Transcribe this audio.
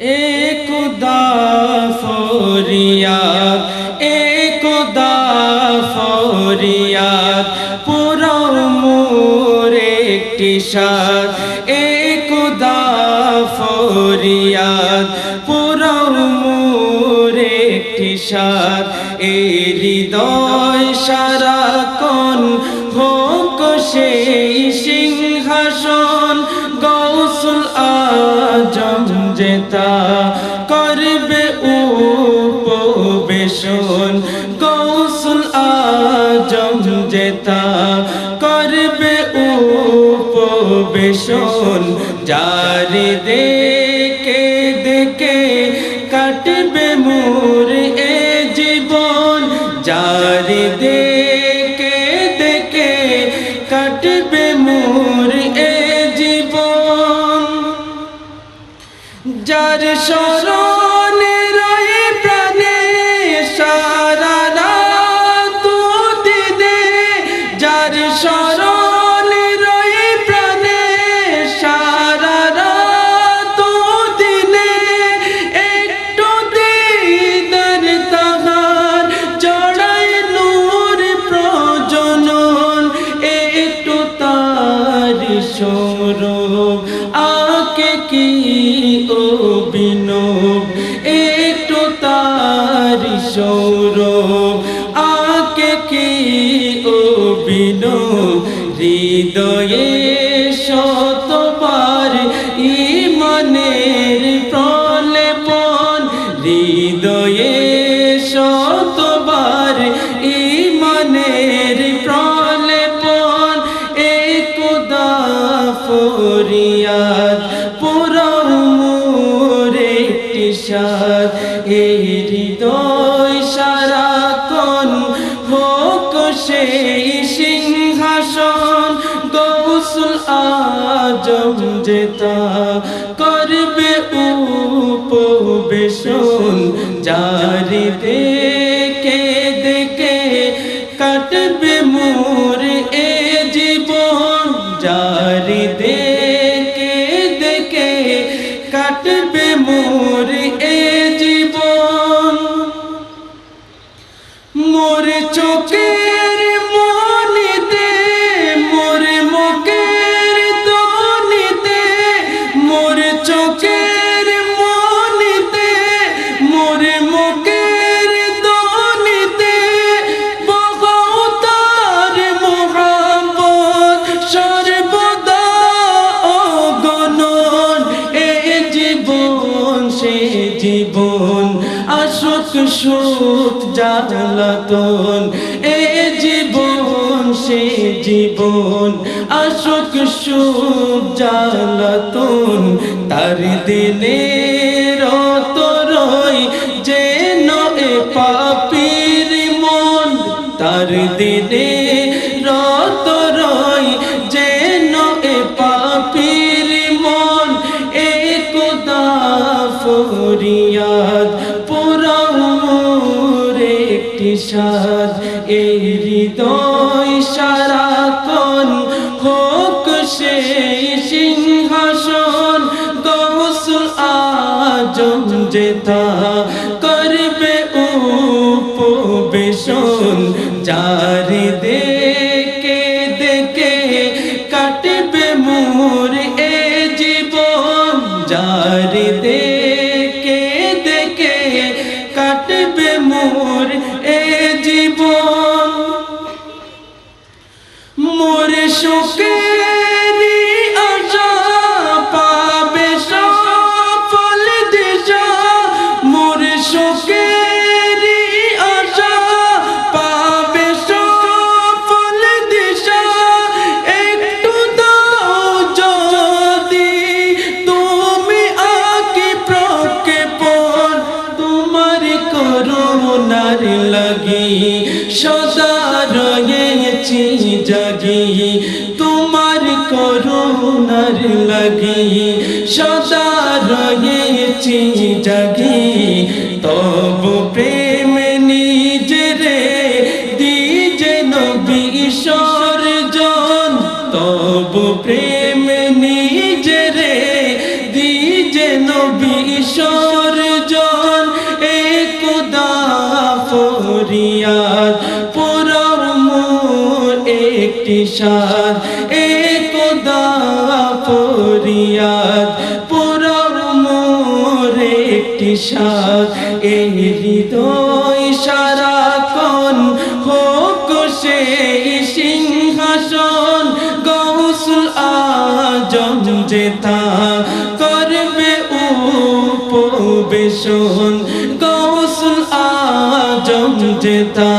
একদা ফরিয়াদ একদা ফরিয়াদ পুরাও মোর একটি সাথ একদা ফরিয়াদ পুরাও মোর একটি সাথ এ হৃদয় সারা জেতা করবে উপবেশন। গৌসুল আজম জেতা করবে উপবেশন। জারি দেখে দেখে কাটবে মোর এ জীবন। জারি দেখে যার স্মরণে রয়ে প্রাণে সারা রাত দিনে যার শতবার জেতা করবে উপবেশন জারি দেখে সে জীবন আশুক সুখ জালাতন এ জীবন সে জীবন আশুক সুখ জালাতন তার দিনে একটি সাজ এই হৃদয় সারা হোক সেই সিংহাসন গৌসুল আজম জেতা করবে উপবেশন জারি মোর আশা পাবে সফল দিশা। মোর সুখেরি আশা পাবে সফল দিশা। একটু দাও যদি তুমি আকি প্রক্ষেপণ, তোমার করুণার লাগি সদা লাগি সদা রয়েছি জাগি তব প্রেম নিজের দিজে নবী ঈশ্বর জন তব প্রেম নিজের দিজে নবী ঈশ্বর জন একদা ফরিয়াদ পুরম একটি সার ফরিয়াদ পুরব মোর একটি সার এই হৃদয় সারাক্ষণ হোক সেই সিংহাসন, গৌসুল আজম যেতা করবে উপবেশন, গৌসুল আজম যেতা